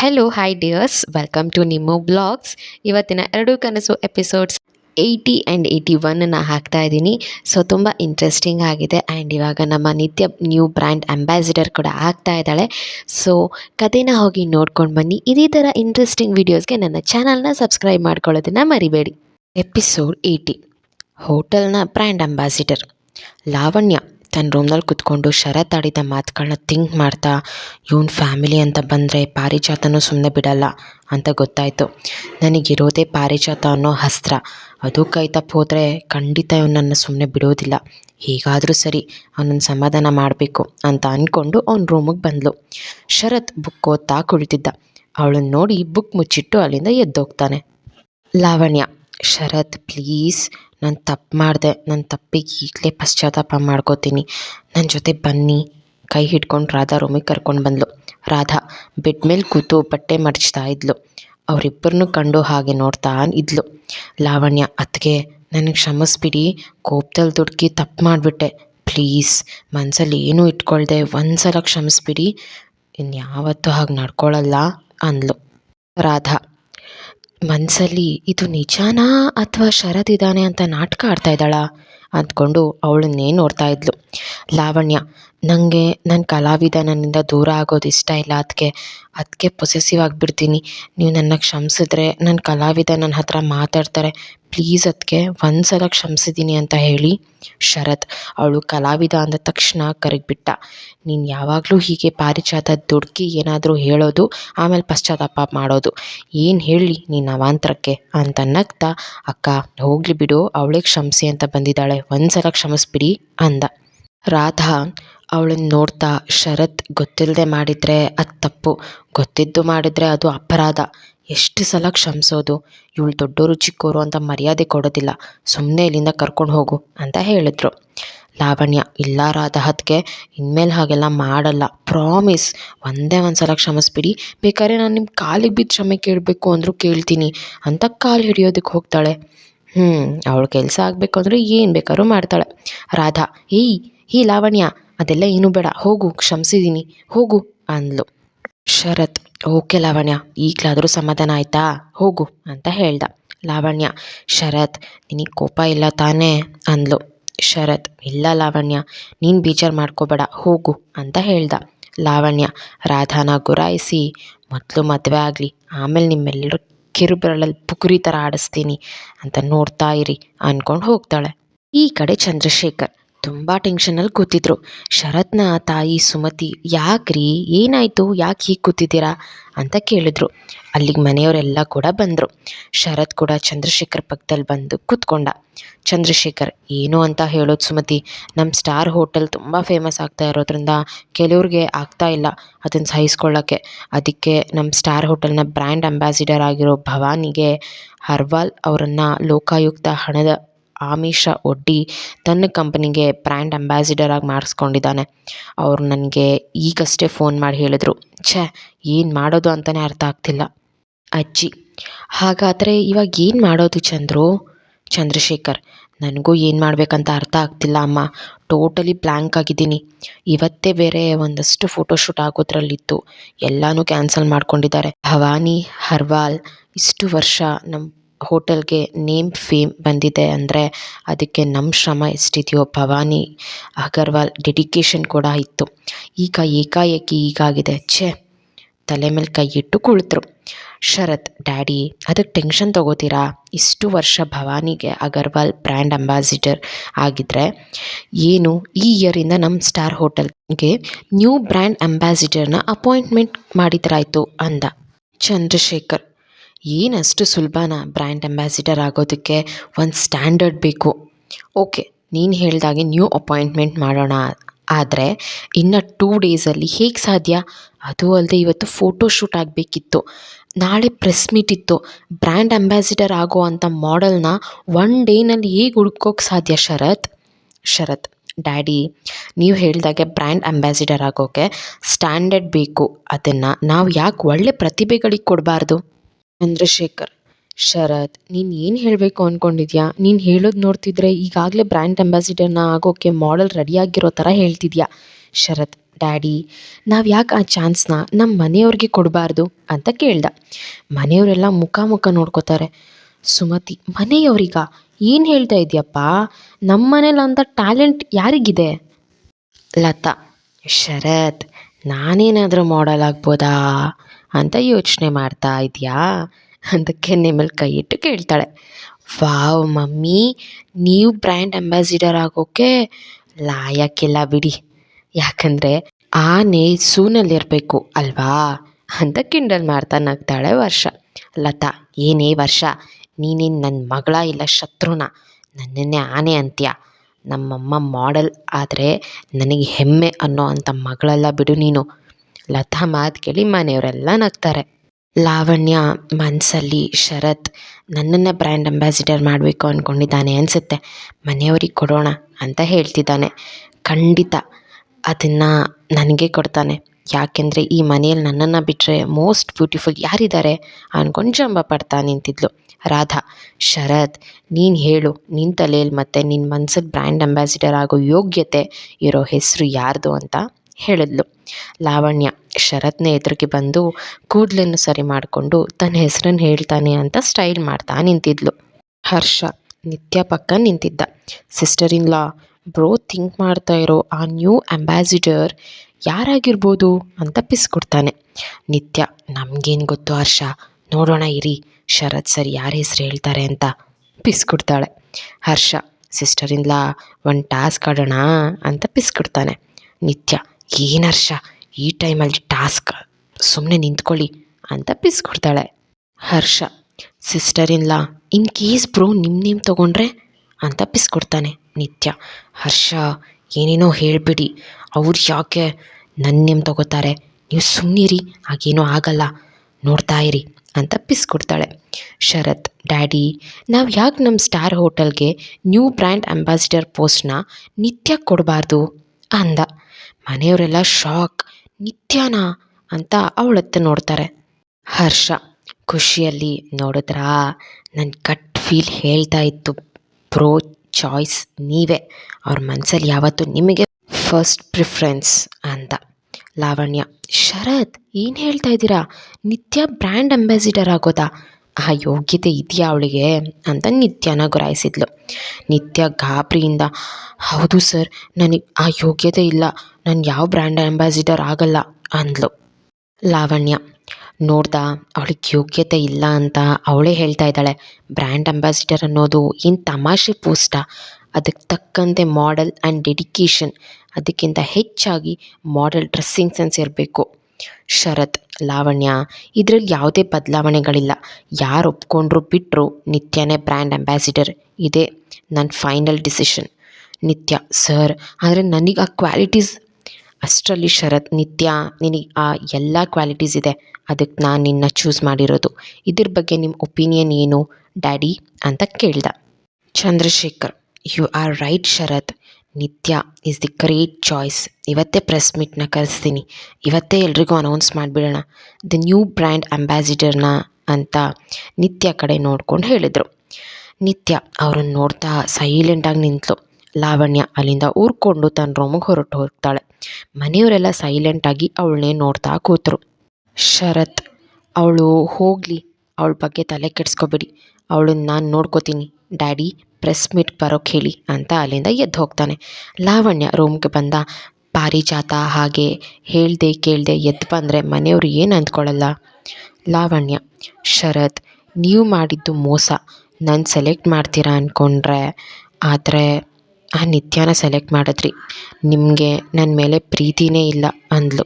Hello hi dears welcome to ನಿಮ್ಮ blogs ಇವತ್ತಿನ ಎರಡು ಕನಸು ಎಪಿಸೋಡ್ಸ್ ಏಯ್ಟಿ ಆ್ಯಂಡ್ ಏಯ್ಟಿ ಒನ್ನನ್ನು ಹಾಕ್ತಾ ಇದ್ದೀನಿ. ಸೊ ತುಂಬ ಇಂಟ್ರೆಸ್ಟಿಂಗ್ ಆಗಿದೆ ಆ್ಯಂಡ್ ಇವಾಗ ನಮ್ಮ ನಿತ್ಯ ನ್ಯೂ ಬ್ರ್ಯಾಂಡ್ ಅಂಬಾಸಿಡರ್ ಕೂಡ ಆಗ್ತಾ ಇದ್ದಾಳೆ. ಸೊ ಕಥೆನ ಹೋಗಿ ನೋಡ್ಕೊಂಡು ಬನ್ನಿ. ಇದೇ ಥರ ಇಂಟ್ರೆಸ್ಟಿಂಗ್ ವೀಡಿಯೋಸ್ಗೆ ನನ್ನ ಚಾನಲ್ನ ಸಬ್ಸ್ಕ್ರೈಬ್ ಮಾಡ್ಕೊಳ್ಳೋದನ್ನು ಮರಿಬೇಡಿ. ಎಪಿಸೋಡ್ ಏಯ್ಟಿ ಹೋಟೆಲ್ನ ಬ್ರ್ಯಾಂಡ್ ಅಂಬಾಸಿಡರ್ ಲಾವಣ್ಯ. ತನ್ನ ರೂಮ್ನಲ್ಲಿ ಕುತ್ಕೊಂಡು ಶರತ್ ಆಡಿದ ಮಾತುಗಳನ್ನ ಥಿಂಕ್ ಮಾಡ್ತಾ, ಇವನ್ ಫ್ಯಾಮಿಲಿ ಅಂತ ಬಂದರೆ ಪಾರಿಜಾತನೂ ಸುಮ್ಮನೆ ಬಿಡಲ್ಲ ಅಂತ ಗೊತ್ತಾಯಿತು. ನನಗಿರೋದೇ ಪಾರಿಜಾತ ಅನ್ನೋ ಅಸ್ತ್ರ. ಅದು ಕೈ ತಪ್ಪಿ ಹೋದರೆ ಖಂಡಿತ ಇವನನ್ನು ಸುಮ್ಮನೆ ಬಿಡೋದಿಲ್ಲ. ಹೀಗಾದರೂ ಸರಿ, ಅವನನ್ನು ಸಮಾಧಾನ ಮಾಡಬೇಕು ಅಂತ ಅಂದ್ಕೊಂಡು ಅವನ ರೂಮಿಗೆ ಬಂದಳು ಶರತ್ ಬುಕ್ ಓದ್ತಾ ಕುಳಿತಿದ್ದ. ಅವಳನ್ನು ನೋಡಿ ಬುಕ್ ಮುಚ್ಚಿಟ್ಟು ಅಲ್ಲಿಂದ ಎದ್ದೋಗ್ತಾನೆ. ಲಾವಣ್ಯ ಶರತ್ ಪ್ಲೀಸ್ ನಾನು ತಪ್ಪು ಮಾಡಿದೆ ನನ್ನ ತಪ್ಪಿಗೆ ಈಗಲೇ ಪಶ್ಚಾತ್ತಾಪ ಮಾಡ್ಕೋತೀನಿ. ನನ್ನ ಜೊತೆ ಬನ್ನಿ. ಕೈ ಹಿಡ್ಕೊಂಡು ರಾಧಾ ರೂಮಿಗೆ ಕರ್ಕೊಂಡು ಬಂದಳು ರಾಧಾ ಬೆಡ್ ಮೇಲೆ ಕೂತು ಬಟ್ಟೆ ಮಡಚ್ತಾ ಇದ್ಲು. ಅವರಿಬ್ಬರನ್ನು ಕಂಡು ಹಾಗೆ ನೋಡ್ತಾ ಇದ್ಲು. ಲಾವಣ್ಯ, ಅತ್ತಿಗೆ, ನನಗೆ ಕ್ಷಮಿಸ್ಬಿಡಿ. ಕೋಪದಲ್ಲಿ ದುಡುಕಿ ತಪ್ಪು ಮಾಡಿಬಿಟ್ಟೆ. ಪ್ಲೀಸ್ ಮನಸ್ಸಲ್ಲಿ ಏನೂ ಇಟ್ಕೊಳ್ದೆ. ಒಂದು ಸಲ ಕ್ಷಮಿಸ್ಬಿಡಿ. ಇನ್ಯಾವತ್ತೂ ಹಾಗೆ ನಡ್ಕೊಳ್ಳಲ್ಲ ಅಂದ್ಲು. ರಾಧಾ ಮನಸ್ಸಲ್ಲಿ ಇದು ನಿಜಾನಾ ಅಥವಾ ಶರತ್ ಇದ್ದಾನೆ ಅಂತ ನಾಟಕ ಆಡ್ತಾ ಇದ್ದಾಳಾ? ಅಂದ್ಕೊಂಡು ಅವಳನ್ನೇ ನೋಡ್ತಾ ಇದ್ಲು. ಲಾವಣ್ಯ ನನಗೆ ನನ್ನ ಕಲಾವಿದ ನನ್ನಿಂದ ದೂರ ಆಗೋದು ಇಷ್ಟ ಇಲ್ಲ. ಅದಕ್ಕೆ ಅದಕ್ಕೆ ಪೊಸೆಸಿವ್ ಆಗಿಬಿಡ್ತೀನಿ. ನೀವು ನನ್ನ ಕ್ಷಮಿಸಿದ್ರೆ ನನ್ನ ಕಲಾವಿದ ನನ್ನ ಹತ್ರ ಮಾತಾಡ್ತಾರೆ. ಪ್ಲೀಸ್ ಅದಕ್ಕೆ ಒಂದು ಸಲ ಕ್ಷಮಿಸಿದ್ದೀನಿ ಅಂತ ಹೇಳಿ ಶರತ್ ಅವಳು ಕಲಾವಿದ ಅಂದ ತಕ್ಷಣ ಕರಗಿಬಿಟ್ಟ. ನೀನು ಯಾವಾಗಲೂ ಹೀಗೆ ಪಾರಿಜಾತ ದುಡುಕಿ ಏನಾದರೂ ಹೇಳೋದು, ಆಮೇಲೆ ಪಶ್ಚಾತ್ತಾಪ ಮಾಡೋದು. ಏನು ಹೇಳಿ ನೀನು ಅವಾಂತರಕ್ಕೆ? ಅಂತ ನಗ್ತಾ, ಅಕ್ಕ, ಹೋಗಲಿ ಬಿಡು, ಅವಳೇ ಕ್ಷಮಿಸಿ ಅಂತ ಬಂದಿದ್ದಾಳೆ ಒಂದು ಸಲ ಕ್ಷಮಿಸ್ಬಿಡಿ ಅಂದ. ರಾಧಾ ಅವಳನ್ನು ನೋಡ್ತಾ, ಶರತ್ ಗೊತ್ತಿಲ್ಲದೆ ಮಾಡಿದರೆ ಅದು ತಪ್ಪು. ಗೊತ್ತಿದ್ದು ಮಾಡಿದರೆ ಅದು ಅಪರಾಧ. ಎಷ್ಟು ಸಲ ಕ್ಷಮಿಸೋದು? ಇವಳು ದೊಡ್ಡೋರು ಚಿಕ್ಕೋರು ಅಂತ ಮರ್ಯಾದೆ ಕೊಡೋದಿಲ್ಲ. ಸುಮ್ಮನೆ ಇಲ್ಲಿಂದ ಕರ್ಕೊಂಡು ಹೋಗು ಅಂತ ಹೇಳಿದ್ರು. ಲಾವಣ್ಯ, ಇಲ್ಲ ರಾಧಾ ಅದಕ್ಕೆ ಇನ್ಮೇಲೆ ಹಾಗೆಲ್ಲ ಮಾಡಲ್ಲ. ಪ್ರಾಮಿಸ್. ಒಂದೇ ಒಂದು ಸಲ ಕ್ಷಮಿಸ್ಬಿಡಿ. ಬೇಕಾದ್ರೆ ನಾನು ನಿಮ್ಮ ಕಾಲಿಗೆ ಬಿದ್ದು ಕ್ಷಮೆ ಕೇಳಬೇಕು ಅಂದರೂ ಕೇಳ್ತೀನಿ ಅಂತ ಕಾಲು ಹಿಡಿಯೋದಕ್ಕೆ ಹೋಗ್ತಾಳೆ. ಹ್ಞೂ ಅವಳು ಕೆಲಸ ಆಗಬೇಕು ಅಂದರೆ ಏನು ಬೇಕಾದ್ರೂ ಮಾಡ್ತಾಳೆ. ರಾಧಾ, ಏಯ್ ಈ ಲಾವಣ್ಯ, ಅದೆಲ್ಲ ಏನೂ ಬೇಡ. ಹೋಗು ಕ್ಷಮಿಸಿದ್ದೀನಿ ಹೋಗು ಅಂದ್ಲು. ಶರತ್. ಓಕೆ ಲಾವಣ್ಯ, ಈಗಲಾದರೂ ಸಮಾಧಾನ ಆಯ್ತಾ? ಹೋಗು ಅಂತ ಹೇಳ್ದ. ಲಾವಣ್ಯ, ಶರತ್, ನಿನಗೆ ಕೋಪ ಇಲ್ಲ ತಾನೇ? ಅಂದ್ಲು. ಶರತ್, ಇಲ್ಲ ಲಾವಣ್ಯ, ನೀನು ಬೇಜಾರು ಮಾಡ್ಕೋಬೇಡ, ಹೋಗು ಅಂತ ಹೇಳ್ದ. ಲಾವಣ್ಯ, ರಾಧಾನ ಗುರಾಯಿಸಿ, ಮೊದಲು ಮದುವೆ ಆಗಲಿ, ಆಮೇಲೆ ನಿಮ್ಮೆಲ್ಲರೂ ಕಿರುಬೆರಳಲ್ಲಿ ಪುಕುರಿ ಥರ ಆಡಿಸ್ತೀನಿ ಅಂತ ನೋಡ್ತಾ ಇರಿ ಅಂದ್ಕೊಂಡು ಹೋಗ್ತಾಳೆ. ಈ ಕಡೆ ಚಂದ್ರಶೇಖರ್ ತುಂಬ ಟೆನ್ಷನಲ್ಲಿ ಕೂತಿದ್ರು. ಶರತ್ನ ತಾಯಿ ಸುಮತಿ, ಯಾಕ್ರಿ? ಏನಾಯಿತು? ಯಾಕೆ ಹೀಗೆ ಕೂತಿದ್ದೀರಾ? ಅಂತ ಕೇಳಿದ್ರು. ಅಲ್ಲಿಗೆ ಮನೆಯವರೆಲ್ಲ ಕೂಡ ಬಂದರು. ಶರತ್ ಕೂಡ ಚಂದ್ರಶೇಖರ್ ಪಕ್ಕದಲ್ಲಿ ಬಂದು ಕೂತ್ಕೊಂಡ. ಚಂದ್ರಶೇಖರ್, ಏನು ಅಂತ ಹೇಳೋದು ಸುಮತಿ? ನಮ್ಮ ಸ್ಟಾರ್ ಹೋಟೆಲ್ ತುಂಬ ಫೇಮಸ್ ಆಗ್ತಾ ಇರೋದ್ರಿಂದ ಕೆಲವ್ರಿಗೆ ಆಗ್ತಾ ಇಲ್ಲ ಅದನ್ನು ಸಹಿಸ್ಕೊಳ್ಳೋಕ್ಕೆ ಅದಕ್ಕೆ ನಮ್ಮ ಸ್ಟಾರ್ ಹೋಟೆಲ್ನ ಬ್ರ್ಯಾಂಡ್ ಅಂಬಾಸಿಡರ್ ಆಗಿರೋ ಭವಾನಿಗೆ ಹರ್ವಾಲ್ ಅವರನ್ನು ಲೋಕಾಯುಕ್ತ ಹಣದ ಆಮಿಷ ಒಡ್ಡಿ ತನ್ನ ಕಂಪನಿಗೆ ಬ್ರ್ಯಾಂಡ್ ಅಂಬಾಸಿಡರ್ ಆಗಿ ಮಾಡಿಸ್ಕೊಂಡಿದ್ದಾನೆ. ಅವ್ರು ನನಗೆ ಈಗಷ್ಟೇ ಫೋನ್ ಮಾಡಿ ಹೇಳಿದ್ರು, ಛೇ, ಏನು ಮಾಡೋದು ಅಂತಲೇ ಅರ್ಥ ಆಗ್ತಿಲ್ಲ. ಅಜ್ಜಿ, ಹಾಗಾದರೆ ಇವಾಗ ಏನು ಮಾಡೋದು ಚಂದ್ರು? ಚಂದ್ರಶೇಖರ್, ನನಗೂ ಏನು ಮಾಡಬೇಕಂತ ಅರ್ಥ ಆಗ್ತಿಲ್ಲ ಅಮ್ಮ. ಟೋಟಲಿ ಬ್ಲ್ಯಾಂಕ್ ಆಗಿದ್ದೀನಿ. ಇವತ್ತೇ ಬೇರೆ ಒಂದಷ್ಟು ಫೋಟೋಶೂಟ್ ಆಗೋದ್ರಲ್ಲಿತ್ತು. ಎಲ್ಲನೂ ಕ್ಯಾನ್ಸಲ್ ಮಾಡ್ಕೊಂಡಿದ್ದಾರೆ. ಭವಾನಿ, ಹರ್ವಾಲ್, ಇಷ್ಟು ವರ್ಷ ನಮ್ಮ ಹೋಟೆಲ್ಗೆ ನೇಮ್ ಫೇಮ್ ಬಂದಿದೆ ಅಂದರೆ ಅದಕ್ಕೆ ನಮ್ಮ ಶ್ರಮ ಎಷ್ಟಿದೆಯೋ ಭವಾನಿ ಅಗರ್ವಾಲ್ ಡೆಡಿಕೇಶನ್ ಕೂಡ ಇತ್ತು. ಈಗ ಏಕಾಏಕಿ ಈಗಾಗಿದೆ ಛೇ, ತಲೆ ಮೇಲೆ ಕೈ ಇಟ್ಟು ಕುಳಿತರು. ಶರತ್, ಡ್ಯಾಡಿ ಅದಕ್ಕೆ ಟೆನ್ಷನ್ ತಗೋತೀರಾ? ಇಷ್ಟು ವರ್ಷ ಭವಾನಿಗೆ ಅಗರ್ವಾಲ್ ಬ್ರ್ಯಾಂಡ್ ಅಂಬಾಸಿಡರ್ ಆಗಿದ್ದರೆ ಏನು ಈ ಇಯರಿಂದ ನಮ್ಮ ಸ್ಟಾರ್ ಹೋಟೆಲ್ಗೆ ನ್ಯೂ ಬ್ರ್ಯಾಂಡ್ ಅಂಬಾಸಿಡರ್ನ ಅಪಾಯಿಂಟ್ಮೆಂಟ್ ಮಾಡಿದ್ರಾಯಿತು ಅಂದ ಚಂದ್ರಶೇಖರ್. ಏನಷ್ಟು ಸುಲಭನ ಬ್ರ್ಯಾಂಡ್ ಅಂಬಾಸಿಡರ್ ಆಗೋದಕ್ಕೆ ಒಂದು ಸ್ಟ್ಯಾಂಡರ್ಡ್ ಬೇಕು? ಓಕೆ, ನೀನು ಹೇಳ್ದಾಗೆ ನ್ಯೂ ಅಪಾಯಿಂಟ್ಮೆಂಟ್ ಮಾಡೋಣ. ಆದರೆ ಇನ್ನು ಟೂ ಡೇಸಲ್ಲಿ ಹೇಗೆ ಸಾಧ್ಯ? ಅದು ಅಲ್ಲದೆ ಇವತ್ತು ಫೋಟೋಶೂಟ್ ಆಗಬೇಕಿತ್ತು. ನಾಳೆ ಪ್ರೆಸ್ ಮೀಟ್ ಇತ್ತು. ಬ್ರ್ಯಾಂಡ್ ಅಂಬಾಸಿಡರ್ ಆಗೋ ಅಂಥ ಮಾಡೆಲ್ನ ಒನ್ ಡೇನಲ್ಲಿ ಹೇಗೆ ಹುಡ್ಕೋಕ್ಕೆ ಸಾಧ್ಯ ಶರತ್? ಶರತ್, ಡ್ಯಾಡಿ, ನೀವು ಹೇಳಿದಾಗೆ ಬ್ರ್ಯಾಂಡ್ ಅಂಬಾಸಿಡರ್ ಆಗೋಕ್ಕೆ ಸ್ಟ್ಯಾಂಡರ್ಡ್ ಬೇಕು. ಅದನ್ನು ನಾವು ಯಾಕೆ ಒಳ್ಳೆ ಪ್ರತಿಭೆಗಳಿಗೆ ಕೊಡಬಾರ್ದು? ಚಂದ್ರಶೇಖರ್ ಶರತ್, ನೀನು ಏನು ಹೇಳಬೇಕು ಅಂದ್ಕೊಂಡಿದ್ಯಾ ನೀನು ಹೇಳೋದು ನೋಡ್ತಿದ್ರೆ ಈಗಾಗಲೇ ಬ್ರ್ಯಾಂಡ್ ಅಂಬಾಸಿಡರ್ನ ಆಗೋಕ್ಕೆ ಮಾಡೆಲ್ ರೆಡಿಯಾಗಿರೋ ಥರ ಹೇಳ್ತಿದ್ಯಾ? ಶರತ್, ಡ್ಯಾಡಿ, ನಾವು ಯಾಕೆ ಆ ಚಾನ್ಸ್ನ ನಮ್ಮ ಮನೆಯವ್ರಿಗೆ ಕೊಡಬಾರ್ದು? ಅಂತ ಕೇಳ್ದ. ಮನೆಯವರೆಲ್ಲ ಮುಖ ಮುಖ ನೋಡ್ಕೋತಾರೆ. ಸುಮತಿ, ಮನೆಯವರಿಗ ಏನು ಹೇಳ್ತಾ ಇದೆಯಪ್ಪ? ನಮ್ಮ ಮನೇಲಿ ಅಂಥ ಟ್ಯಾಲೆಂಟ್ ಯಾರಿಗಿದೆ? ಲತಾ, ಶರತ್, ನಾನೇನಾದರೂ ಮಾಡಲ್ ಆಗ್ಬೋದಾ? ಅಂತ ಯೋಚನೆ ಮಾಡ್ತಾ ಇದೆಯಾ? ಅಂತ ಕೆನ್ನೆ ಕೈ ಇಟ್ಟು ಕೇಳ್ತಾಳೆ. ವಾವ್ ಮಮ್ಮಿ, ನೀವು ಬ್ರ್ಯಾಂಡ್ ಅಂಬಾಸಿಡರ್ ಆಗೋಕ್ಕೆ ಲಾಯಕ್ಕಿಲ್ಲ ಬಿಡಿ. ಯಾಕಂದರೆ ಆನೆ ಸೂನಲ್ಲಿರಬೇಕು, ಅಲ್ವಾ? ಅಂತ ಕಿಂಡಲ್ ಮಾಡ್ತಾ ನಗ್ತಾಳೆ ವರ್ಷ. ಲತಾ, ಏನೇ ವರ್ಷ ನೀನೇನು ನನ್ನ ಮಗಳ ಇಲ್ಲ ಶತ್ರುನ, ನನ್ನನ್ನೇ ಆನೆ ಅಂತ್ಯ? ನಮ್ಮಮ್ಮ ಮಾಡೆಲ್ ಆದರೆ ನನಗೆ ಹೆಮ್ಮೆ ಅನ್ನೋ ಅಂಥ ಮಗಳಲ್ಲ ಬಿಡು ನೀನು. ಲತಾ ಮಾತು ಕೇಳಿ ಮನೆಯವರೆಲ್ಲ ನಗ್ತಾರೆ. ಲಾವಣ್ಯ ಮನಸ್ಸಲ್ಲಿ ಶರತ್, ನನ್ನನ್ನು ಬ್ರ್ಯಾಂಡ್ ಅಂಬಾಸಿಡರ್ ಮಾಡಬೇಕು ಅಂದ್ಕೊಂಡಿದ್ದಾನೆ ಅನಿಸುತ್ತೆ. ಮನೆಯವ್ರಿಗೆ ಕೊಡೋಣ ಅಂತ ಹೇಳ್ತಿದ್ದಾನೆ. ಖಂಡಿತ ಅದನ್ನು ನನಗೆ ಕೊಡ್ತಾನೆ. ಯಾಕೆಂದರೆ ಈ ಮನೆಯಲ್ಲಿ ನನ್ನನ್ನು ಬಿಟ್ಟರೆ ಮೋಸ್ಟ್ ಬ್ಯೂಟಿಫುಲ್ ಯಾರಿದ್ದಾರೆ ಅಂದ್ಕೊಂಡು ಜಂಬ ಪಡ್ತಾ ನಿಂತಿದ್ಲು. ರಾಧಾ, ಶರತ್, ನೀನು ಹೇಳು ನಿನ್ನ ತಲೆಯಲ್ಲಿ ಮತ್ತು ನಿನ್ನ ಮನ್ಸಿಗೆ ಬ್ರ್ಯಾಂಡ್ ಅಂಬಾಸಿಡರ್ ಆಗೋ ಯೋಗ್ಯತೆ ಇರೋ ಹೆಸರು ಯಾರ್ದು ಅಂತ? ಹೇಳಿದ್ಲು. ಲಾವಣ್ಯ ಶರತ್ನ ಎದುರಿಗೆ ಬಂದು ಕೂದಲನ್ನು ಸರಿ ಮಾಡಿಕೊಂಡು ತನ್ನ ಹೆಸರನ್ನು ಹೇಳ್ತಾನೆ ಅಂತ ಸ್ಟೈಲ್ ಮಾಡ್ತಾ ನಿಂತಿದ್ಲು. ಹರ್ಷ ನಿತ್ಯ ಪಕ್ಕ ನಿಂತಿದ್ದ. Sister in law bro think ಮಾಡ್ತಾ ಇರೋ ಆ ನ್ಯೂ ಅಂಬಾಸಿಡರ್ ಯಾರಾಗಿರ್ಬೋದು ಅಂತ ಪಿಸ್ಕೊಡ್ತಾನೆ. ನಿತ್ಯ, ನಮಗೇನು ಗೊತ್ತು ಹರ್ಷ? ನೋಡೋಣ ಇರಿ, ಶರತ್ ಸರ್ ಯಾರ ಹೆಸರು ಹೇಳ್ತಾರೆ ಅಂತ ಪಿಸ್ಕೊಡ್ತಾಳೆ. ಹರ್ಷ ಸಿಸ್ಟರ್ ಇನ್ ಲಾ ಒಂದು ಟಾಸ್ಕ್ ಆಡೋಣ ಅಂತ ಪಿಸ್ಕೊಡ್ತಾನೆ. ನಿತ್ಯ ಏನು ಈ ಟೈಮಲ್ಲಿ ಟಾಸ್ಕ್ ಸುಮ್ಮನೆ ನಿಂತ್ಕೊಳ್ಳಿ ಅಂತ ಪಿಸ್ಕೊಡ್ತಾಳೆ Harsha sister in law in case bro ನಿಮ್ಮ ನೇಮ್ ತೊಗೊಂಡ್ರೆ ಅಂತ ಪಿಸ್ಕೊಡ್ತಾನೆ ನಿತ್ಯ. ಹರ್ಷ, ಏನೇನೋ ಹೇಳಿಬಿಡಿ. ಅವ್ರು ಯಾಕೆ ನನ್ನ ನೇಮ್ ತಗೋತಾರೆ? ನೀವು ಸುಮ್ಮನಿರಿ ಹಾಗೇನೂ ಆಗಲ್ಲ. ನೋಡ್ತಾ ಇರಿ ಅಂತ ಪಿಸ್ಕೊಡ್ತಾಳೆ ಶರತ್, ಡ್ಯಾಡಿ, ನಾವು ಯಾಕೆ ನಮ್ಮ ಸ್ಟಾರ್ ಹೋಟೆಲ್ಗೆ ನ್ಯೂ ಬ್ರ್ಯಾಂಡ್ ಅಂಬಾಸಿಡರ್ ಪೋಸ್ಟ್ನ ನಿತ್ಯ ಕೊಡಬಾರ್ದು? ಅಂದ. ಮನೆಯವರೆಲ್ಲ ಶಾಕ್ ನಿತ್ಯನಾ ಅಂತ ಅವಳತ್ತ ನೋಡ್ತಾರೆ. ಹರ್ಷ, ಖುಷಿಯಲ್ಲಿ, ನೋಡಿದ್ರಾ? ನನ್ನ ಕಟ್ ಫೀಲ್ ಹೇಳ್ತಾ ಇತ್ತು. ಪ್ರೋ ಚಾಯ್ಸ್ ನೀವೇ. ಅವ್ರ ಮನಸ್ಸಲ್ಲಿ ಯಾವತ್ತೂ ನಿಮಗೆ ಫಸ್ಟ್ ಪ್ರಿಫ್ರೆನ್ಸ್ ಅಂತ. ಲಾವಣ್ಯ, ಶರತ್, ಏನು ಹೇಳ್ತಾ ಇದ್ದೀರಾ? ನಿತ್ಯ ಬ್ರ್ಯಾಂಡ್ ಅಂಬಾಸಿಡರ್ ಆಗೋದಾ? ಆ ಯೋಗ್ಯತೆ ಇದೆಯಾ ಅವಳಿಗೆ ಅಂತ ನಿತ್ಯನ ಗುರಾಯಿಸಿದ್ಲು. ನಿತ್ಯ ಗಾಬರಿಯಿಂದ, ಹೌದು ಸರ್ ನನಗೆ ಆ ಯೋಗ್ಯತೆ ಇಲ್ಲ. ನಾನು ಯಾವ ಬ್ರ್ಯಾಂಡ್ ಅಂಬಾಸಿಡರ್ ಆಗಲ್ಲ ಅಂದ್ಲು. ಲಾವಣ್ಯ, ನೋಡ್ದ, ಅವಳಿಗೆ ಯೋಗ್ಯತೆ ಇಲ್ಲ ಅಂತ ಅವಳೇ ಹೇಳ್ತಾ ಇದ್ದಾಳೆ. ಬ್ರ್ಯಾಂಡ್ ಅಂಬಾಸಿಡರ್ ಅನ್ನೋದು ಏನು ತಮಾಷೆ ಪೋಸ್ಟಾ? ಅದಕ್ಕೆ ತಕ್ಕಂತೆ ಮಾಡೆಲ್ ಆ್ಯಂಡ್ ಡೆಡಿಕೇಶನ್ ಅದಕ್ಕಿಂತ ಹೆಚ್ಚಾಗಿ ಮಾಡೆಲ್ ಡ್ರೆಸ್ಸಿಂಗ್ ಸೆನ್ಸ್ ಇರಬೇಕು. ಶರತ್, ಲಾವಣ್ಯ, ಇದರಲ್ಲಿ ಯಾವುದೇ ಬದಲಾವಣೆಗಳಿಲ್ಲ. ಯಾರು ಒಪ್ಕೊಂಡ್ರು ಬಿಟ್ಟರು ನಿತ್ಯನೇ ಬ್ರ್ಯಾಂಡ್ ಅಂಬಾಸಿಡರ್. ಇದೇ ನನ್ನ ಫೈನಲ್ ಡಿಸಿಷನ್. ನಿತ್ಯ, ಸರ್, ಆದರೆ ನನಗೆ ಆ ಕ್ವಾಲಿಟೀಸ್ ಅಷ್ಟರಲ್ಲಿ ಶರತ್, ನಿತ್ಯ, ನಿನಗೆ ಆ ಎಲ್ಲ ಕ್ವಾಲಿಟೀಸ್ ಇದೆ. ಅದಕ್ಕೆ ನಾನು ನಿನ್ನ ಚೂಸ್ ಮಾಡಿರೋದು. ಇದ್ರ ಬಗ್ಗೆ ನಿಮ್ಮ ಒಪಿನಿಯನ್ ಏನು, ಡ್ಯಾಡಿ ಅಂತ ಕೇಳ್ದ. Chandrashekhar, you are right, Sharath. Nitya is the great choice ಇವತ್ತೇ ಪ್ರೆಸ್ ಮೀಟ್ನ ಕರೆಸ್ತೀನಿ. ಇವತ್ತೇ ಎಲ್ರಿಗೂ ಅನೌನ್ಸ್ ಮಾಡಿಬಿಡೋಣ. ದಿ ನ್ಯೂ ಬ್ರ್ಯಾಂಡ್ ಅಂಬಾಸಿಡರ್ನ ಅಂತ ನಿತ್ಯ ಕಡೆ ನೋಡ್ಕೊಂಡು ಹೇಳಿದರು. ನಿತ್ಯ ಅವ್ರನ್ನ ನೋಡ್ತಾ ಸೈಲೆಂಟಾಗಿ ನಿಂತಳು ಲಾವಣ್ಯ ಅಲ್ಲಿಂದ ಊರ್ಕೊಂಡು ತನ್ನ ರೂಮಿಗೆ ಹೊರಟು ಹೋಗ್ತಾಳೆ. ಮನೆಯವರೆಲ್ಲ ಸೈಲೆಂಟಾಗಿ ಅವಳನ್ನೇ ನೋಡ್ತಾ ಕೂತರು. ಶರತ್, ಅವಳು ಹೋಗಲಿ. ಅವಳ ಬಗ್ಗೆ ತಲೆ ಕೆಡಿಸ್ಕೋಬೇಡಿ. ಅವಳನ್ನ ನಾನು ನೋಡ್ಕೋತೀನಿ. ಡ್ಯಾಡಿ, ಪ್ರೆಸ್ ಮೀಟ್ ಬರೋಕ್ಕೆ ಹೇಳಿ ಅಂತ ಅಲ್ಲಿಂದ ಎದ್ದು ಹೋಗ್ತಾನೆ. ಲಾವಣ್ಯ ರೂಮ್ಗೆ ಬಂದ ಪಾರಿಜಾತ ಹಾಗೆ ಹೇಳ್ದೆ ಕೇಳ್ದೆ ಎದ್ದು ಬಂದರೆ ಮನೆಯವರು ಏನು ಅಂದ್ಕೊಳ್ಳಲ್ಲ ಲಾವಣ್ಯ, ಶರತ್, ನೀವು ಮಾಡಿದ್ದು ಮೋಸ. ನಾನು ಸೆಲೆಕ್ಟ್ ಮಾಡ್ತೀರಾ ಅಂದ್ಕೊಂಡ್ರೆ ಆದರೆ ಆ ನಿತ್ಯನ ಸೆಲೆಕ್ಟ್ ಮಾಡಿದ್ರಿ. ನಿಮಗೆ ನನ್ನ ಮೇಲೆ ಪ್ರೀತಿನೇ ಇಲ್ಲ ಅಂದ್ಲು.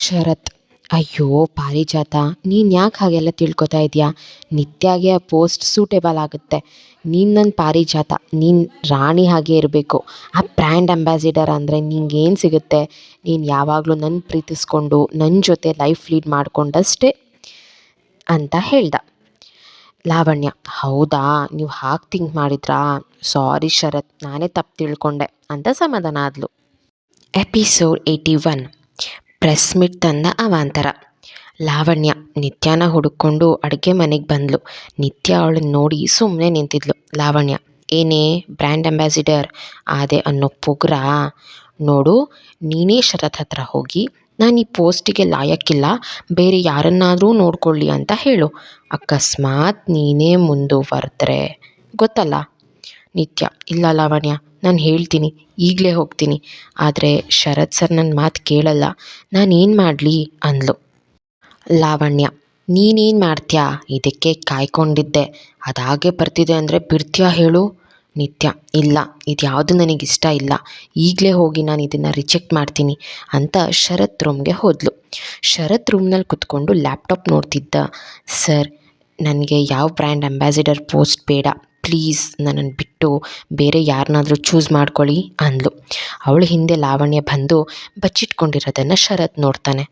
ಶರತ್, ಅಯ್ಯೋ ಪಾರಿಜಾತ, ನೀನು ಯಾಕೆ ಹಾಗೆಲ್ಲ ತಿಳ್ಕೊತಾ ಇದೆಯಾ? ನಿತ್ಯಾಗೆ ಆ ಪೋಸ್ಟ್ ಸೂಟೇಬಲ್ ಆಗುತ್ತೆ. ನೀನು ನನ್ನ ಪಾರಿಜಾತ, ನೀನು ರಾಣಿ ಹಾಗೆ ಇರಬೇಕು. ಆ ಬ್ರ್ಯಾಂಡ್ ಅಂಬಾಸಿಡರ್ ಅಂದರೆ ನಿಂಗೇನು ಸಿಗುತ್ತೆ? ನೀನು ಯಾವಾಗಲೂ ನನ್ನ ಪ್ರೀತಿಸ್ಕೊಂಡು ನನ್ನ ಜೊತೆ ಲೈಫ್ ಲೀಡ್ ಮಾಡಿಕೊಂಡಷ್ಟೇ ಅಂತ ಹೇಳ್ದ. ಲಾವಣ್ಯ, ಹೌದಾ? ನೀವು ಹಾಗೆ ಥಿಂಕ್ ಮಾಡಿದ್ರಾ? ಸಾರಿ ಶರತ್, ನಾನೇ ತಪ್ಪು ತಿಳ್ಕೊಂಡೆ ಅಂತ ಸಮಾಧಾನ ಆದ್ಲು. Episode eighty one. Press meet ತಂದ ಅವಾಂತರ. ಲಾವಣ್ಯ ನಿತ್ಯಾನ ಹುಡುಕೊಂಡು ಅಡುಗೆ ಮನೆಗೆ ಬಂದ್ಲು. ನಿತ್ಯ ಅವಳನ್ನ ನೋಡಿ ಸುಮ್ಮನೆ ನಿಂತಿದ್ಲು. ಲಾವಣ್ಯ, ಏನೇ ಬ್ರ್ಯಾಂಡ್ ಅಂಬಾಸಿಡರ್ ಆದೆ ಅನ್ನೋ ಪುಗ್ರ. ನೋಡು, ನೀನೇ ಶರತ್ ಹತ್ರ ಹೋಗಿ, ನಾನು ಈ ಪೋಸ್ಟಿಗೆ ಲಾಯಕ್ಕಿಲ್ಲ, ಬೇರೆ ಯಾರನ್ನಾದರೂ ನೋಡ್ಕೊಳ್ಳಿ ಅಂತ ಹೇಳು. ಅಕಸ್ಮಾತ್ ನೀನೇ ಮುಂದುವರೆದ್ರೆ. ಗೊತ್ತಲ್ಲ? ನಿತ್ಯ, ಇಲ್ಲ ಲಾವಣ್ಯ, ನಾನು ಹೇಳ್ತೀನಿ, ಈಗಲೇ ಹೋಗ್ತೀನಿ. ಆದರೆ ಶರತ್ ಸರ್ ನನ್ನ ಮಾತು ಕೇಳಲ್ಲ. ನಾನೇನು ಮಾಡಲಿ? ಅಂದ್ಲು. ಲಾವಣ್ಯ, ನೀನೇನು ಮಾಡ್ತೀಯಾ? ಇದಕ್ಕೆ ಕಾಯ್ಕೊಂಡಿದ್ದೆ. ಅದಾಗೆ ಬರ್ತಿದೆ ಅಂದರೆ ಬಿಡ್ತೀಯಾ ಹೇಳು? ನಿತ್ಯ, ಇಲ್ಲ, ಇದು ಯಾವುದು ನನಗೆ ಇಲ್ಲ. ಈಗಲೇ ಹೋಗಿ ನಾನು ಇದನ್ನು ರಿಜೆಕ್ಟ್ ಮಾಡ್ತೀನಿ ಅಂತ ಶರತ್ ರೂಮ್ಗೆ ಹೋದ್ಲು. ಶರತ್ ರೂಮ್ನಲ್ಲಿ ಕುತ್ಕೊಂಡು ಲ್ಯಾಪ್ಟಾಪ್ ನೋಡ್ತಿದ್ದ. ಸರ್, ನನಗೆ ಯಾವ ಬ್ರ್ಯಾಂಡ್ ಅಂಬಾಸಿಡರ್ ಪೋಸ್ಟ್ ಬೇಡ. ಪ್ಲೀಸ್ ನನ್ನನ್ನು ಬಿಟ್ಟು ಬೇರೆ ಯಾರನ್ನಾದರೂ ಚೂಸ್ ಮಾಡ್ಕೊಳ್ಳಿ ಅಂದ್ಲು. ಅವಳ ಹಿಂದೆ ಲಾವಣ್ಯ ಬಂದು ಬಚ್ಚಿಟ್ಕೊಂಡಿರೋದನ್ನು ಶರತ್ ನೋಡ್ತಾನೆ.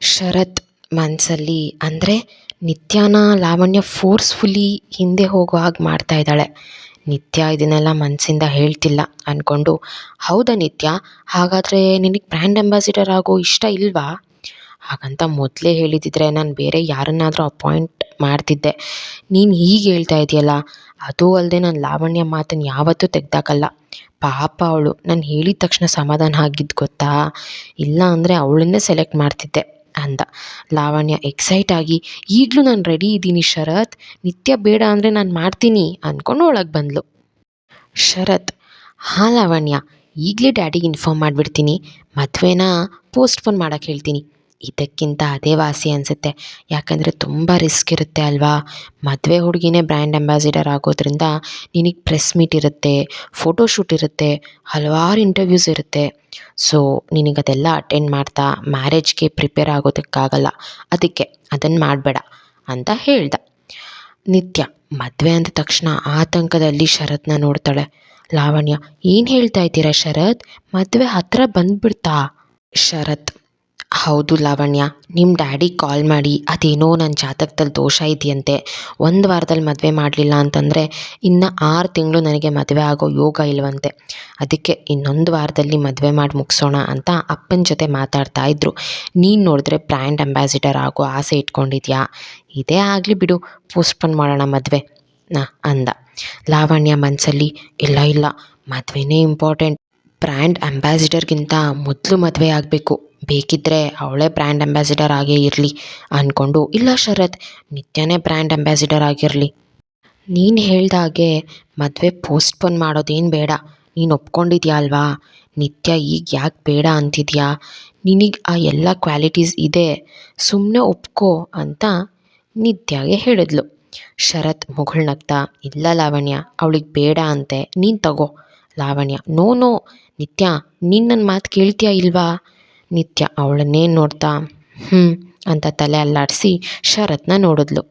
ಶರತ್ ಮನಸ್ಸಲ್ಲಿ ಅಂದರೆ ನಿತ್ಯಾನ ಲಾವಣ್ಯ ಫೋರ್ಸ್ಫುಲಿ ಹಿಂದೆ ಹೋಗೋ ಹಾಗೆ ಮಾಡ್ತಾ ಇದ್ದಾಳೆ. ನಿತ್ಯ ಇದನ್ನೆಲ್ಲ ಮನಸ್ಸಿಂದ ಹೇಳ್ತಿಲ್ಲ ಅಂದ್ಕೊಂಡು ಹೌದಾ ನಿತ್ಯ? ಹಾಗಾದರೆ ನಿನಗೆ ಬ್ರ್ಯಾಂಡ್ ಅಂಬಾಸಿಡರ್ ಆಗೋ ಇಷ್ಟ ಇಲ್ವಾ? ಹಾಗಂತ ಮೊದಲೇ ಹೇಳಿದಿದ್ರೆ ನಾನು ಬೇರೆ ಯಾರನ್ನಾದರೂ ಅಪಾಯಿಂಟ್ ಮಾಡ್ತಿದ್ದೆ. ನೀನು ಹೀಗೆ ಹೇಳ್ತಾ ಇದೆಯಲ್ಲ ಅದು ಅಲ್ಲದೆ ನಾನು ಲಾವಣ್ಯ ಮಾತನ್ನು ಯಾವತ್ತೂ ತೆಗ್ದಾಕಲ್ಲ. ಪಾಪ ಅವಳು, ನಾನು ಹೇಳಿದ ತಕ್ಷಣ ಸಮಾಧಾನ ಆಗಿದ್ದು ಗೊತ್ತಾ? ಇಲ್ಲ ಅಂದರೆ ಅವಳನ್ನೇ ಸೆಲೆಕ್ಟ್ ಮಾಡ್ತಿದ್ದೆ. ಅಂದ. ಲಾವಣ್ಯ ಎಕ್ಸೈಟ್ ಆಗಿ, ಈಗಲೂ ನಾನು ರೆಡಿ ಇದ್ದೀನಿ ಶರತ್, ನಿತ್ಯ ಬೇಡ ಅಂದರೆ ನಾನು ಮಾಡ್ತೀನಿ ಅಂದ್ಕೊಂಡು ಒಳಗೆ ಬಂದಳು ಶರತ್, ಹಾಂ ಲಾವಣ್ಯ, ಈಗಲೇ ಡ್ಯಾಡಿಗೆ ಇನ್ಫಾರ್ಮ್ ಮಾಡಿಬಿಡ್ತೀನಿ, ಮದುವೆನ ಪೋಸ್ಟ್ಪೋನ್ ಮಾಡೋಕ್ಕೆ ಹೇಳ್ತೀನಿ. ಇದಕ್ಕಿಂತ ಅದೇ ವಾಸಿ ಅನಿಸುತ್ತೆ. ಯಾಕಂದರೆ ತುಂಬ ರಿಸ್ಕ್ ಇರುತ್ತೆ ಅಲ್ವಾ? ಮದುವೆ ಹುಡುಗಿನೇ ಬ್ರ್ಯಾಂಡ್ ಅಂಬಾಸಿಡರ್ ಆಗೋದ್ರಿಂದ ನಿನಗೆ ಪ್ರೆಸ್ ಮೀಟ್ ಇರುತ್ತೆ ಫೋಟೋಶೂಟ್ ಇರುತ್ತೆ, ಹಲವಾರು ಇಂಟರ್ವ್ಯೂಸ್ ಇರುತ್ತೆ. ಸೊ ನಿನಗದೆಲ್ಲ ಅಟೆಂಡ್ ಮಾಡ್ತಾ ಮ್ಯಾರೇಜ್ಗೆ ಪ್ರಿಪೇರ್ ಆಗೋದಕ್ಕಾಗಲ್ಲ. ಅದಕ್ಕೆ ಅದನ್ನು ಮಾಡಬೇಡ ಅಂತ ಹೇಳ್ದ. ನಿತ್ಯ ಮದುವೆ ಅಂದ ತಕ್ಷಣ ಆತಂಕದಲ್ಲಿ ಶರತ್ನ ನೋಡ್ತಾಳೆ. ಲಾವಣ್ಯ, ಏನು ಹೇಳ್ತಾ ಇದ್ದೀರಾ ಶರತ್? ಮದುವೆ ಹತ್ರ ಬಂದುಬಿಡ್ತಾ. ಶರತ್ ಹೌದು ಲಾವಣ್ಯ ನಿಮ್ಮ ಡ್ಯಾಡಿ ಕಾಲ್ ಮಾಡಿ ಅದೇನೋ ನನ್ನ ಜಾತಕದಲ್ಲಿ ದೋಷ ಇದೆಯಂತೆ, ಒಂದು ವಾರದಲ್ಲಿ ಮದುವೆ ಮಾಡಲಿಲ್ಲ ಅಂತಂದರೆ ಇನ್ನು ಆರು ತಿಂಗಳು ನನಗೆ ಮದುವೆ ಆಗೋ ಯೋಗ ಇಲ್ವಂತೆ. ಅದಕ್ಕೆ ಇನ್ನೊಂದು ವಾರದಲ್ಲಿ ಮದುವೆ ಮಾಡಿ ಮುಗಿಸೋಣ ಅಂತ ಅಪ್ಪನ ಜೊತೆ ಮಾತಾಡ್ತಾ ಇದ್ದರು ನೀನು ನೋಡಿದ್ರೆ ಬ್ರ್ಯಾಂಡ್ ಅಂಬಾಸಿಡರ್ ಆಗೋ ಆಸೆ ಇಟ್ಕೊಂಡಿದ್ಯಾ? ಇದೇ ಆಗಲಿ ಬಿಡು, ಪೋಸ್ಟ್ಪೋನ್ ಮಾಡೋಣ ಮದುವೆ, ನಾ ಅಂದ. ಲಾವಣ್ಯ ಮನಸ್ಸಲ್ಲಿ ಇಲ್ಲ ಇಲ್ಲ, ಮದುವೆನೇ ಇಂಪಾರ್ಟೆಂಟ್. ಬ್ರ್ಯಾಂಡ್ ಅಂಬಾಸಿಡರ್ಗಿಂತ ಮೊದಲು ಮದುವೆ ಆಗಬೇಕು. ಬೇಕಿದ್ದರೆ ಅವಳೇ ಬ್ರ್ಯಾಂಡ್ ಅಂಬಾಸಿಡರ್ ಆಗೇ ಇರಲಿ ಅಂದ್ಕೊಂಡು ಇಲ್ಲ ಶರತ್, ನಿತ್ಯನೇ ಬ್ರ್ಯಾಂಡ್ ಅಂಬಾಸಿಡರ್ ಆಗಿರಲಿ. ನೀನು ಹೇಳ್ದ ಹಾಗೆ ಮದುವೆ ಪೋಸ್ಟ್ಪೋನ್ ಮಾಡೋದೇನು ಬೇಡ. ನೀನು ಒಪ್ಕೊಂಡಿದ್ಯಾ ಅಲ್ವಾ? ನಿತ್ಯ ಈಗ ಯಾಕೆ ಬೇಡ ಅಂತಿದ್ಯಾ? ನಿನಗೆ ಆ ಎಲ್ಲ ಕ್ವಾಲಿಟೀಸ್ ಇದೆ. ಸುಮ್ಮನೆ ಒಪ್ಕೋ ಅಂತ ನಿತ್ಯಾಗೆ ಹೇಳಿದ್ಲು. ಶರತ್ ಮುಗುಳ್ನಗ್ತಾ ಇಲ್ಲ ಲಾವಣ್ಯ, ಅವಳಿಗೆ ಬೇಡ ಅಂತೆ, ನೀನು ತಗೋ. ಲಾವಣ್ಯ ನೋ ನೋ ನಿತ್ಯ, ನೀನು ನನ್ನ ಮಾತು ಕೇಳ್ತೀಯಾ ಇಲ್ವಾ? ನಿತ್ಯ ಅವಳನ್ನೇ ನೋಡ್ತಾ ಹ್ಞೂ ಅಂತ ತಲೆ ಅಲ್ಲಾಡಿಸಿ ಶರತ್ನ ನೋಡಿದ್ಲು.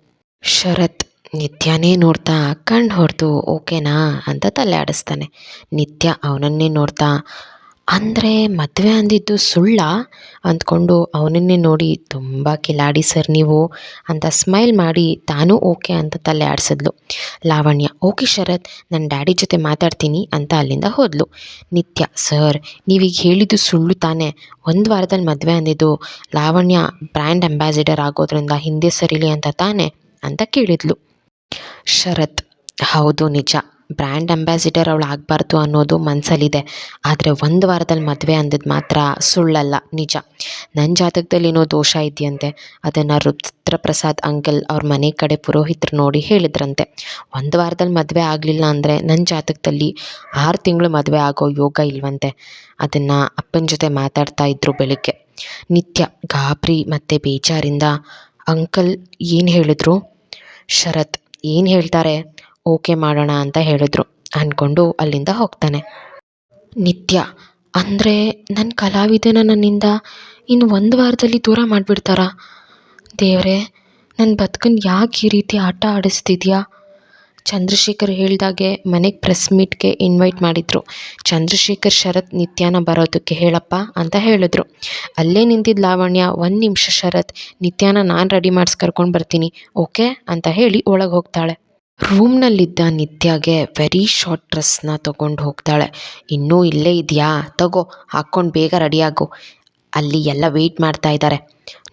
ಶರತ್ ನಿತ್ಯನೇ ನೋಡ್ತಾ ಕಣ್ಣು ಹೊಡೆದು ಓಕೆನಾ ಅಂತ ತಲೆ ಆಡಿಸ್ತಾನೆ. ನಿತ್ಯ ಅವನನ್ನೇ ನೋಡ್ತಾ ಅಂದರೆ ಮದುವೆ ಅಂದಿದ್ದು ಸುಳ್ಳಾ ಅಂದ್ಕೊಂಡು ಅವನನ್ನೇ ನೋಡಿ ತುಂಬ ಕಿಲಾಡಿ ಸರ್ ನೀವು ಅಂತ ಸ್ಮೈಲ್ ಮಾಡಿ ತಾನೂ ಓಕೆ ಅಂತ ತಲೆ ಆಡಿಸಿದ್ಲು. ಲಾವಣ್ಯ, ಓಕೆ ಶರತ್ ನನ್ನ ಡ್ಯಾಡಿ ಜೊತೆ ಮಾತಾಡ್ತೀನಿ ಅಂತ ಅಲ್ಲಿಂದ ಹೋದ್ಲು. ನಿತ್ಯ, ಸರ್, ನೀವೀಗ ಹೇಳಿದ್ದು ಸುಳ್ಳು ತಾನೇ. ಒಂದು ವಾರದಲ್ಲಿ ಮದುವೆ ಅಂದಿದ್ದು ಲಾವಣ್ಯ ಬ್ರ್ಯಾಂಡ್ ಅಂಬಾಸಿಡರ್ ಆಗೋದ್ರಿಂದ ಹಿಂದೆ ಸರಿಲಿ ಅಂತ ತಾನೇ? ಅಂತ ಕೇಳಿದ್ಲು. ಶರತ್, ಹೌದು, ನಿಜ. ಬ್ರ್ಯಾಂಡ್ ಅಂಬಾಸಿಡರ್ ಅವಳು ಆಗಬಾರ್ದು ಅನ್ನೋದು ಮನಸ್ಸಲ್ಲಿದೆ ಆದರೆ ಒಂದು ವಾರದಲ್ಲಿ ಮದುವೆ ಅಂದಿದ್ದು ಮಾತ್ರ ಸುಳ್ಳಲ್ಲ, ನಿಜ. ನನ್ನ ಜಾತಕದಲ್ಲಿ ಏನೋ ದೋಷ ಇದೆಯಂತೆ. ಅದನ್ನು ರುದ್ರಪ್ರಸಾದ್ ಅಂಕಲ್ ಅವ್ರ ಮನೆ ಕಡೆ ಪುರೋಹಿತರು ನೋಡಿ ಹೇಳಿದ್ರಂತೆ. ಒಂದು ವಾರದಲ್ಲಿ ಮದುವೆ ಆಗಲಿಲ್ಲ ಅಂದರೆ ನನ್ನ ಜಾತಕದಲ್ಲಿ ಆರು ತಿಂಗಳು ಮದುವೆ ಆಗೋ ಯೋಗ ಇಲ್ವಂತೆ. ಅದನ್ನು ಅಪ್ಪನ ಜೊತೆ ಮಾತಾಡ್ತಾ ಇದ್ರು ಬೆಳಿಗ್ಗೆ. ನಿತ್ಯ ಗಾಬರಿ ಮತ್ತು ಬೇಜಾರಿಂದ ಅಂಕಲ್ ಏನು ಹೇಳಿದ್ರು? ಶರತ್, ಏನು ಹೇಳ್ತಾರೆ? ಓಕೆ ಮಾಡೋಣ ಅಂತ ಹೇಳಿದ್ರು. ಅಂದ್ಕೊಂಡು ಅಲ್ಲಿಂದ ಹೋಗ್ತಾನೆ. ನಿತ್ಯ, ಅಂದರೆ ನನ್ನ ಕಲಾವಿದನ ನನ್ನಿಂದ ಇನ್ನು ಒಂದು ವಾರದಲ್ಲಿ ದೂರ ಮಾಡಿಬಿಡ್ತಾರಾ? ದೇವರೇ ನನ್ನ ಬದುಕನ್ನು ಯಾಕೆ ಈ ರೀತಿ ಆಟ ಆಡಿಸ್ತಿದ್ಯಾ? ಚಂದ್ರಶೇಖರ್ ಹೇಳಿದಾಗೆ ಮನೆಗೆ ಪ್ರೆಸ್ ಮೀಟ್ಗೆ ಇನ್ವೈಟ್ ಮಾಡಿದರು. ಚಂದ್ರಶೇಖರ್ ಶರತ್ ನಿತ್ಯನ ಬರೋದಕ್ಕೆ ಹೇಳಪ್ಪ ಅಂತ ಹೇಳಿದ್ರು. ಅಲ್ಲೇ ನಿಂತಿದ್ದ ಲಾವಣ್ಯ, ಒಂದು ನಿಮಿಷ ಶರತ್, ನಿತ್ಯನ ನಾನು ರೆಡಿ ಮಾಡಿಸ್ ಕರ್ಕೊಂಡು ಬರ್ತೀನಿ, ಓಕೆ? ಅಂತ ಹೇಳಿ ಒಳಗೆ ಹೋಗ್ತಾಳೆ. ರೂಮ್ನಲ್ಲಿದ್ದ ನಿತ್ಯಗೆ ವೆರಿ ಶಾರ್ಟ್ ಡ್ರೆಸ್ನ ತಗೊಂಡು ಹೋಗ್ತಾಳೆ. ಇನ್ನೂ ಇಲ್ಲೇ ಇದೆಯಾ? ತಗೋ, ಹಾಕ್ಕೊಂಡು ಬೇಗ ರೆಡಿಯಾಗು ಅಲ್ಲಿ ಎಲ್ಲ ವೆಯ್ಟ್ ಮಾಡ್ತಾ ಇದ್ದಾರೆ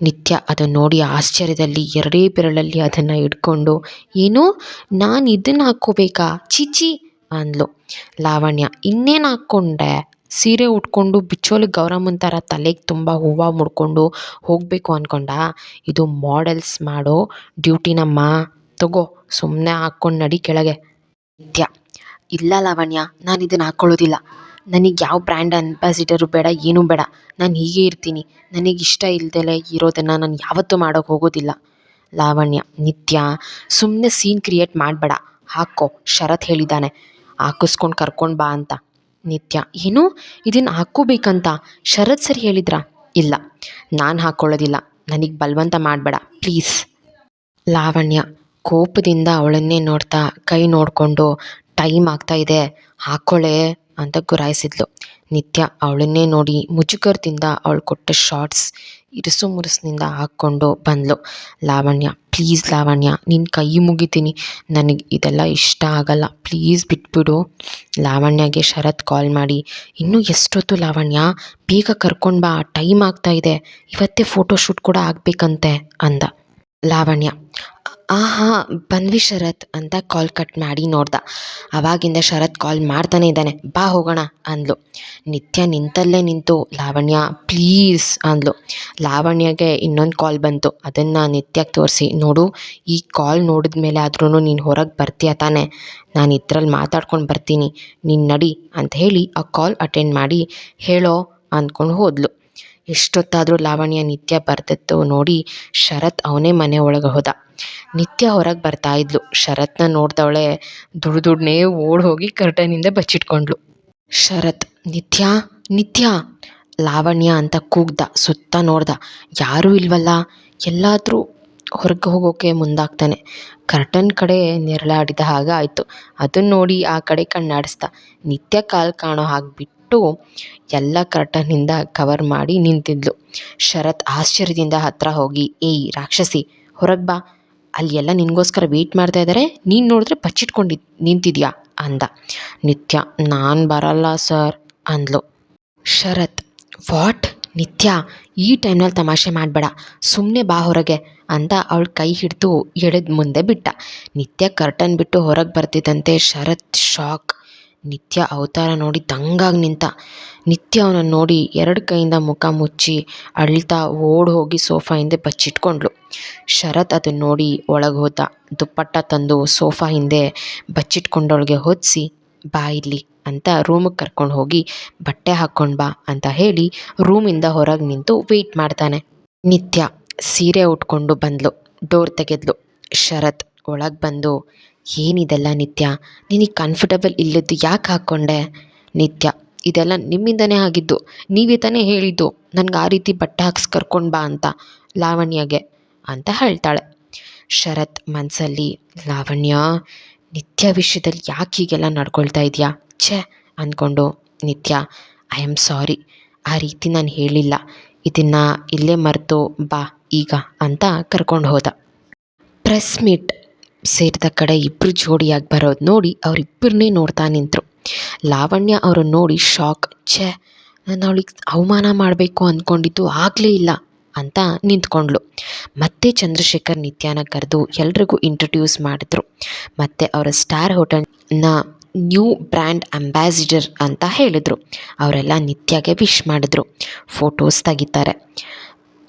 ನಿತ್ಯ ಅದನ್ನು ನೋಡಿ ಆಶ್ಚರ್ಯದಲ್ಲಿ ಎರಡೇ ಬೆರಳಲ್ಲಿ ಅದನ್ನು ಹಿಡ್ಕೊಂಡು, ಏನು? ನಾನು ಇದನ್ನು ಹಾಕ್ಕೋಬೇಕಾ? ಚಿಚಿ ಅಂದ್ಲು. ಲಾವಣ್ಯ, ಇನ್ನೇನು ಹಾಕ್ಕೊಂಡೆ? ಸೀರೆ ಉಟ್ಕೊಂಡು ಬಿಚ್ಚೋಲಿ ಗೌರಮ್ಮನ ಥರ ತಲೆಗೆ ತುಂಬ ಹೂವು ಮುಡ್ಕೊಂಡು ಹೋಗಬೇಕು ಅಂದ್ಕೊಂಡ ಇದು ಮಾಡೆಲ್ಸ್ ಮಾಡೋ ಡ್ಯೂಟಿನಮ್ಮ ತಗೋ ಸುಮ್ಮನೆ ಹಾಕ್ಕೊಂಡು ನಡಿ ಕೆಳಗೆ. ನಿತ್ಯ. ಇಲ್ಲ ಲಾವಣ್ಯ, ನಾನು ಇದನ್ನು ಹಾಕ್ಕೊಳ್ಳೋದಿಲ್ಲ ನನಗೆ ಯಾವ ಬ್ರ್ಯಾಂಡ್ ಅಂಬಾಸಿಡರು ಬೇಡ, ಏನೂ ಬೇಡ. ನಾನು ಹೀಗೆ ಇರ್ತೀನಿ. ನನಗೆ ಇಷ್ಟ ಇಲ್ದೇ ಇರೋದನ್ನು ನಾನು ಯಾವತ್ತೂ ಮಾಡೋಕ್ಕೆ ಹೋಗೋದಿಲ್ಲ. ಲಾವಣ್ಯ, ನಿತ್ಯ ಸುಮ್ಮನೆ ಸೀನ್ ಕ್ರಿಯೇಟ್ ಮಾಡಬೇಡ. ಹಾಕೋ, ಶರತ್ ಹೇಳಿದ್ದಾನೆ. ಹಾಕಿಸ್ಕೊಂಡು ಕರ್ಕೊಂಡು ಬಾ ಅಂತ. ನಿತ್ಯ, ಏನು? ಇದನ್ನು ಹಾಕ್ಕೋಬೇಕಂತ. ಶರತ್ ಸರಿ ಹೇಳಿದ್ರಾ? ಇಲ್ಲ. ನಾನು ಹಾಕ್ಕೊಳ್ಳೋದಿಲ್ಲ ನನಗೆ ಬಲವಂತ ಮಾಡಬೇಡ. ಪ್ಲೀಸ್. ಲಾವಣ್ಯ ಕೋಪದಿಂದ ಅವಳನ್ನೇ ನೋಡ್ತಾ ಕೈ ನೋಡಿಕೊಂಡು ಟೈಮ್ ಆಗ್ತಾ ಇದೆ ಹಾಕ್ಕೊಳ್ಳೆ ಅಂತ ಗುರಾಯಿಸಿದ್ಲು. ನಿತ್ಯ ಅವಳನ್ನೇ ನೋಡಿ ಮುಜುಗರದಿಂದ ಅವಳು ಕೊಟ್ಟ ಶಾರ್ಟ್ಸ್ ಇರಿಸು ಮುರುಸಿನಿಂದ ಹಾಕ್ಕೊಂಡು ಬಂದಳು ಲಾವಣ್ಯ, ಪ್ಲೀಸ್ ಲಾವಣ್ಯ ನಿನ್ನ ಕೈ ಮುಗಿತೀನಿ. ನನಗೆ ಇದೆಲ್ಲ ಇಷ್ಟ ಆಗಲ್ಲ. ಪ್ಲೀಸ್ ಬಿಟ್ಬಿಡು. ಲಾವಣ್ಯಗೆ ಶರತ್ ಕಾಲ್ ಮಾಡಿ, ಇನ್ನೂ ಎಷ್ಟೊತ್ತು ಲಾವಣ್ಯ? ಬೇಗ ಕರ್ಕೊಂಡು ಬಾ, ಟೈಮ್ ಆಗ್ತಾ ಇದೆ. ಇವತ್ತೇ ಫೋಟೋ ಶೂಟ್ ಕೂಡ ಆಗಬೇಕಂತೆ ಅಂದ. ಲಾವಣ್ಯ ಆ ಬನ್ವಿ ಶರತ್ ಅಂತ ಕಾಲ್ ಕಟ್ ಮಾಡಿ ನೋಡ್ದ. ಅವಾಗಿಂದ ಶರತ್ ಕಾಲ್ ಮಾಡ್ತಾನೆ ಇದ್ದಾನೆ. ಬಾ ಹೋಗೋಣ ಅಂದ್ಲು. ನಿತ್ಯ ನಿಂತಲ್ಲೇ ನಿಂತು, ಲಾವಣ್ಯ ಪ್ಲೀಸ್ ಅಂದ್ಲು. ಲಾವಣ್ಯಗೆ ಇನ್ನೊಂದು ಕಾಲ್ ಬಂತು. ಅದನ್ನು ನಿತ್ಯಕ್ಕೆ ತೋರಿಸಿ, ನೋಡು, ಈ ಕಾಲ್ ನೋಡಿದ ಮೇಲೆ ಆದ್ರೂ ನೀನು ಹೊರಗೆ ಬರ್ತೀಯ ತಾನೆ. ನಾನು ಇದ್ರಲ್ಲಿ ಮಾತಾಡ್ಕೊಂಡು ಬರ್ತೀನಿ. ನೀನು ನಡಿ ಅಂತ ಹೇಳಿ ಆ ಕಾಲ್ ಅಟೆಂಡ್ ಮಾಡಿ ಹೇಳೋ ಅಂದ್ಕೊಂಡು ಹೋದ್ಲು. ಎಷ್ಟೊತ್ತಾದರೂ ಲಾವಣ್ಯ ನಿತ್ಯ ಬರ್ತಿತ್ತು ನೋಡಿ ಶರತ್ ಅವನೇ ಮನೆ ಒಳಗೆ ಹೋದ. ನಿತ್ಯ ಹೊರಗೆ ಬರ್ತಾ ಇದ್ಲು. ಶರತ್ನ ನೋಡ್ದವಳೆ ದುಡ್ದುಡ್ನೇ ಓಡಿ ಹೋಗಿ ಕರ್ಟನಿಂದ ಬಚ್ಚಿಟ್ಕೊಂಡ್ಳು ಶರತ್, ನಿತ್ಯ ನಿತ್ಯ, ಲಾವಣ್ಯ ಅಂತ ಕೂಗ್ದ, ಸುತ್ತ ನೋಡ್ದ. ಯಾರೂ ಇಲ್ವಲ್ಲ. ಎಲ್ಲಾದರೂ ಹೊರಗೆ ಹೋಗೋಕೆ ಮುಂದಾಗ್ತಾನೆ. ಕರ್ಟನ್ ಕಡೆ ನೆರಳಾಡಿದ ಹಾಗೆ ಆಯಿತು. ಅದನ್ನ ನೋಡಿ ಆ ಕಡೆ ಕಣ್ಣಾಡಿಸ್ದ. ನಿತ್ಯ ಕಾಲು ಕಾಣೋ ಹಾಗೆ ಬಿಟ್ಟು ಎಲ್ಲ ಕರ್ಟನ್ನಿಂದ ಕವರ್ ಮಾಡಿ ನಿಂತಿದ್ಲು. ಶರತ್ ಆಶ್ಚರ್ಯದಿಂದ ಹತ್ತಿರ ಹೋಗಿ, ಏಯ್, ರಾಕ್ಷಸಿ, ಹೊರಗೆ ಬಾ. ಅಲ್ಲಿ ಎಲ್ಲ ನಿನಗೋಸ್ಕರ ವೆಯ್ಟ್ ಮಾಡ್ತಾ ಇದ್ದಾರೆ ನೀನು ನೋಡಿದ್ರೆ ಬಚ್ಚಿಟ್ಕೊಂಡು ನಿಂತಿದ್ಯಾ ಅಂದ. ನಿತ್ಯ, ನಾನು ಬರಲ್ಲ ಸರ್ ಅಂದ್ಲು. ಶರತ್, ವಾಟ್? ನಿತ್ಯ, ಈ ಟೈಮ್ನಲ್ಲಿ ತಮಾಷೆ ಮಾಡಬೇಡ. ಸುಮ್ಮನೆ ಬಾ ಹೊರಗೆ ಅಂತ ಅವಳ ಕೈ ಹಿಡಿದು ಎಳೆದು ಮುಂದೆ ಬಿಟ್ಟ. ನಿತ್ಯ ಕರ್ಟನ್ ಬಿಟ್ಟು ಹೊರಗೆ ಬರ್ತಿದ್ದಂತೆ ಶರತ್ ಶಾಕ್ ನಿತ್ಯ ಅವತಾರ ನೋಡಿ ದಂಗಾಗಿ ನಿಂತ. ನಿತ್ಯ ಅವನನ್ನು ನೋಡಿ ಎರಡು ಕೈಯಿಂದ ಮುಖ ಮುಚ್ಚಿ ಅಳ್ತಾ ಓಡ್ ಹೋಗಿ ಸೋಫಾ ಹಿಂದೆ ಬಚ್ಚಿಟ್ಕೊಂಡ್ಳು. ಶರತ್ ಅದನ್ನು ನೋಡಿ ಒಳಗೆ ಹೋದ. ದುಪ್ಪಟ್ಟ ತಂದು ಸೋಫಾ ಹಿಂದೆ ಬಚ್ಚಿಟ್ಕೊಂಡವಳಿಗೆ ಹೊದಿಸಿ ಬಾ ಇಲ್ಲಿ ಅಂತ ರೂಮಿಗೆ ಕರ್ಕೊಂಡು ಹೋಗಿ, ಬಟ್ಟೆ ಹಾಕ್ಕೊಂಡು ಬಾ ಅಂತ ಹೇಳಿ ರೂಮಿಂದ ಹೊರಗೆ ನಿಂತು ವೆಯ್ಟ್ ಮಾಡ್ತಾನೆ. ನಿತ್ಯ ಸೀರೆ ಉಟ್ಕೊಂಡು ಬಂದ್ಲು. ಡೋರ್ ತೆಗೆದ್ಲು. ಶರತ್ ಒಳಗೆ ಬಂದು, ಏನಿದೆಲ್ಲ ನಿತ್ಯ? ನಿನಗೆ ಕಂಫರ್ಟಬಲ್ ಇಲ್ಲದ್ದು ಯಾಕೆ ಹಾಕ್ಕೊಂಡೆ ನಿತ್ಯ, ಇದೆಲ್ಲ ನಿಮ್ಮಿಂದನೇ ಆಗಿದ್ದು. ನೀವೇ ತಾನೇ ಹೇಳಿದ್ದು. ನನಗೆ ಆ ರೀತಿ ಬಟ್ಟೆ ಹಾಕ್ಸಿ ಕರ್ಕೊಂಡು ಬಾ ಅಂತ ಲಾವಣ್ಯಗೆ, ಅಂತ ಹೇಳ್ತಾಳೆ. ಶರತ್ ಮನಸ್ಸಲ್ಲಿ ಲಾವಣ್ಯ, ನಿತ್ಯ ವಿಷಯದಲ್ಲಿ ಯಾಕೆ ಹೀಗೆಲ್ಲ ನಡ್ಕೊಳ್ತಾ ಇದೆಯಾ? ಛೇ ಅಂದ್ಕೊಂಡು ನಿತ್ಯ ಐ ಆಮ್ ಸಾರಿ ಆ ರೀತಿ ನಾನು ಹೇಳಿಲ್ಲ. ಇದನ್ನು ಇಲ್ಲೇ ಮರೆತು ಬಾ ಈಗ, ಅಂತ ಕರ್ಕೊಂಡು ಹೋದ. ಪ್ರೆಸ್ ಮೀಟ್ ಸೇರಿದ ಕಡೆ ಇಬ್ಬರು ಜೋಡಿಯಾಗಿ ಬರೋದು ನೋಡಿ ಅವರಿಬ್ಬರನ್ನೇ ನೋಡ್ತಾ ನಿಂತರು. ಲಾವಣ್ಯ ಅವರನ್ನು ನೋಡಿ ಶಾಕ್ ಛೇ, ನಾನು ಅವಳಿಗೆ ಅವಮಾನ ಮಾಡಬೇಕು ಅಂದ್ಕೊಂಡಿದ್ದು ಆಗಲೇ ಇಲ್ಲ ಅಂತ ನಿಂತ್ಕೊಂಡ್ಳು. ಮತ್ತೆ ಚಂದ್ರಶೇಖರ್, ನಿತ್ಯಾನ ಕರೆದು ಎಲ್ರಿಗೂ ಇಂಟ್ರೊಡ್ಯೂಸ್ ಮಾಡಿದ್ರು. ಮತ್ತು ಅವರ ಸ್ಟಾರ್ ಹೋಟೆಲ್ನ ನ್ಯೂ ಬ್ರ್ಯಾಂಡ್ ಅಂಬಾಸಿಡರ್ ಅಂತ ಹೇಳಿದರು. ಅವರೆಲ್ಲ ನಿತ್ಯಾಗೆ ವಿಶ್ ಮಾಡಿದ್ರು. ಫೋಟೋಸ್ ತೆಗಿತಾರೆ.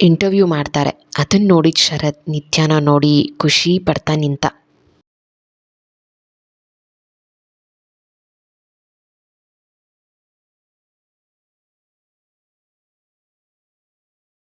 ಇಂಟರ್ವ್ಯೂ ಮಾಡ್ತಾರೆ. ಅದನ್ನು ನೋಡಿದ ಶರತ್ ನಿತ್ಯಾನ ನೋಡಿ ಖುಷಿ ಪಡ್ತಾ ನಿಂತ.